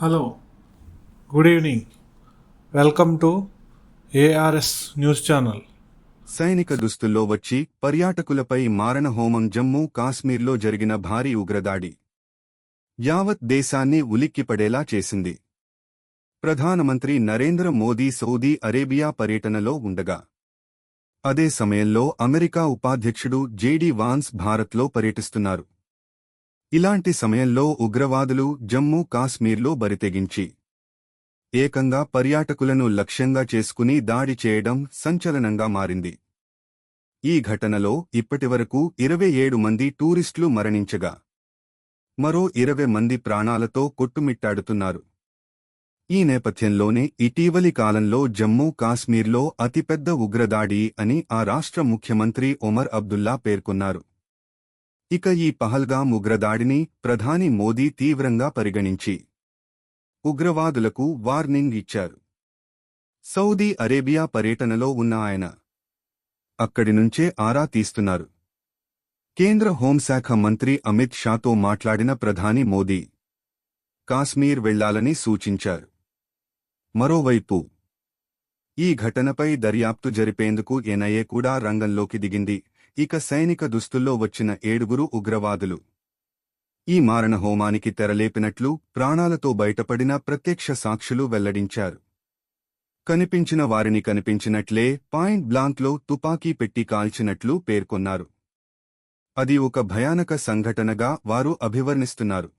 Hello good evening. Welcome to ARS news channel. సైనిక దుస్తుల్లో వచ్చి పర్యాటకులపై మారణ హోమం జమ్మూ కాశ్మీర్లో జరిగిన భారీ ఉగ్రదాడి. యావత్ దేశాన్ని ఉలిక్కిపడేలా చేసింది. ప్రధానమంత్రి నరేంద్ర మోదీ సౌదీ అరేబియా పర్యటనలో ఉండగా. అదే సమయంలో అమెరికా ఉపాధ్యక్షుడు జేడీ వాన్స్ భారత్లో పర్యటిస్తున్నారు. ఇలాంటి సమయంలో ఉగ్రవాదులు జమ్మూ కాశ్మీర్లో బరితెగించి ఏకంగా పర్యాటకులను లక్ష్యంగా చేసుకుని దాడి చేయడం సంచలనంగా మారింది. ఈ ఘటనలో ఇప్పటివరకు ఇరవై ఏడు మంది టూరిస్టులు మరణించగా మరో ఇరవై మంది ప్రాణాలతో కొట్టుమిట్టాడుతున్నారు. ఈ నేపథ్యంలోనే ఇటీవలి కాలంలో జమ్మూ కాశ్మీర్లో అతిపెద్ద ఉగ్రదాడి అని ఆ రాష్ట్ర ముఖ్యమంత్రి ఒమర్ అబ్దుల్లా పేర్కొన్నారు. ఇక ఈ పహల్గాం ఉగ్రదాడిని ప్రధాని మోదీ తీవ్రంగా పరిగణించి ఉగ్రవాదులకు వార్నింగ్ ఇచ్చారు. సౌదీ అరేబియా పర్యటనలో ఉన్న ఆయన అక్కడి నుంచే ఆరా తీస్తున్నారు. కేంద్ర హోంశాఖ మంత్రి అమిత్ షాతో మాట్లాడిన ప్రధాని మోదీ కాశ్మీర్ వెళ్ళాలని సూచించారు. మరోవైపు ఈ ఘటనపై దర్యాప్తు జరిపేందుకు ఎన్ఐఏ కూడా రంగంలోకి దిగింది. ఇక సైనిక దుస్తుల్లో వచ్చిన ఏడుగురు ఉగ్రవాదులు. ఈ మారణ హోమానికి తెరలేపినట్లు ప్రాణాలతో బయటపడిన ప్రత్యక్ష సాక్షులు వెల్లడించారు. కనిపించిన వారిని కనిపించినట్లే పాయింట్ బ్లాంక్లో తుపాకీ పెట్టి కాల్చినట్లు పేర్కొన్నారు. అది ఒక భయానక సంఘటనగా వారు అభివర్ణిస్తున్నారు.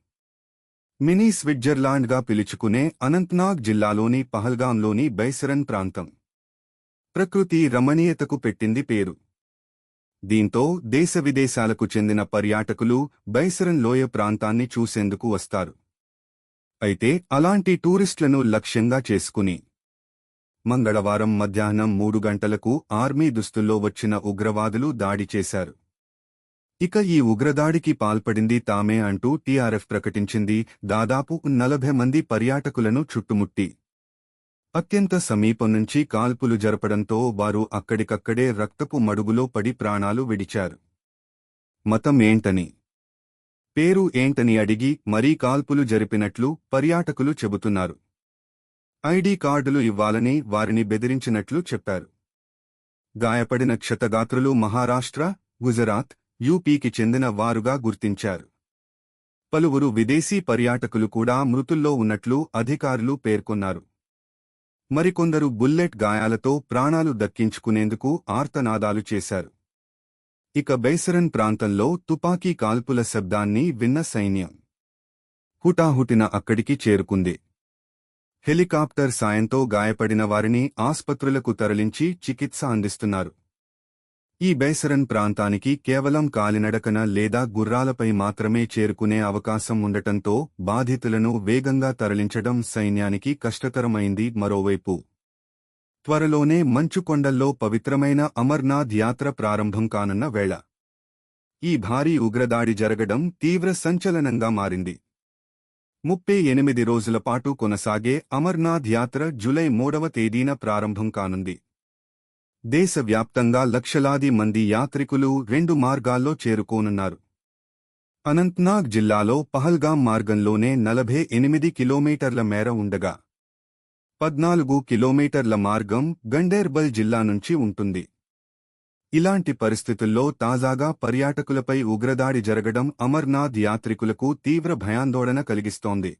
మినీ స్విట్జర్లాండ్గా పిలుచుకునే అనంత్నాగ్ జిల్లాలోని పహల్గాంలోని బైసరన్ ప్రాంతం. ప్రకృతి రమణీయతకు పెట్టింది పేరు. దీంతో దేశ విదేశాలకు చెందిన పర్యాటకులు బైసరన్ లోయ ప్రాంతాన్ని చూసేందుకు వస్తారు. అయితే అలాంటి టూరిస్టులను లక్ష్యంగా చేసుకుని మంగళవారం మధ్యాహ్నం మూడు గంటలకు ఆర్మీ దుస్తుల్లో వచ్చిన ఉగ్రవాదులు దాడి చేశారు. ఇక ఈ ఉగ్రదాడికి పాల్పడింది తామే అంటూ టీఆర్ఎఫ్ ప్రకటించింది. దాదాపు నలభై మంది పర్యాటకులను చుట్టుముట్టి అత్యంత సమీపం నుంచి కాల్పులు జరపడంతో వారు అక్కడికక్కడే రక్తపు మడుగులో పడి ప్రాణాలు విడిచారు. మతం ఏంటని? పేరు ఏంటని అడిగి మరీ కాల్పులు జరిపినట్లు పర్యాటకులు చెబుతున్నారు. ఐడి కార్డులు ఇవ్వాలని వారిని బెదిరించినట్లు చెప్పారు. గాయపడిన క్షతగాత్రులు మహారాష్ట్ర గుజరాత్ యూపీకి చెందిన వారుగా గుర్తించారు. పలువురు విదేశీ పర్యాటకులు కూడా మృతుల్లో ఉన్నట్లు అధికారులు పేర్కొన్నారు. మరికొందరు బుల్లెట్ గాయాలతో ప్రాణాలు దక్కించుకునేందుకు ఆర్తనాదాలు చేశారు. ఇక బైసరన్ ప్రాంతంలో తుపాకీ కాల్పుల శబ్దాన్ని విన్న సైన్యం హుటాహుటిన అక్కడికి చేరుకుంది. హెలికాప్టర్ సాయంతో గాయపడిన వారిని ఆస్పత్రులకు తరలించి చికిత్స అందిస్తున్నారు. ఈ బేసరన్ ప్రాంతానికి కేవలం కాలినడకన లేదా గుర్రాలపై మాత్రమే చేరుకునే అవకాశం ఉండటంతో బాధితులను వేగంగా తరలించడం సైన్యానికి కష్టతరమైంది. మరోవైపు త్వరలోనే మంచుకొండల్లో పవిత్రమైన అమర్నాథ్ యాత్ర ప్రారంభం కానున్న వేళ ఈ భారీ ఉగ్రదాడి జరగడం తీవ్ర సంచలనంగా మారింది. ముప్పై ఎనిమిది రోజుల పాటు కొనసాగే అమర్నాథ్ యాత్ర జులై మూడవ తేదీన ప్రారంభం కానుంది. దేశవ్యాప్తంగా లక్షలాది మంది యాత్రికులు రెండు మార్గాల్లో చేరుకోనున్నారు. అనంత్నాగ్ జిల్లాలో పహల్గాం మార్గంలోనే నలభై ఎనిమిది కిలోమీటర్ల మేర ఉండగా పద్నాలుగు కిలోమీటర్ల మార్గం గండేర్బల్ జిల్లా నుంచి ఉంటుంది. ఇలాంటి పరిస్థితుల్లో తాజాగా పర్యాటకులపై ఉగ్రదాడి జరగడం అమర్నాథ్ యాత్రికులకు తీవ్ర భయాందోళన కలిగిస్తోంది.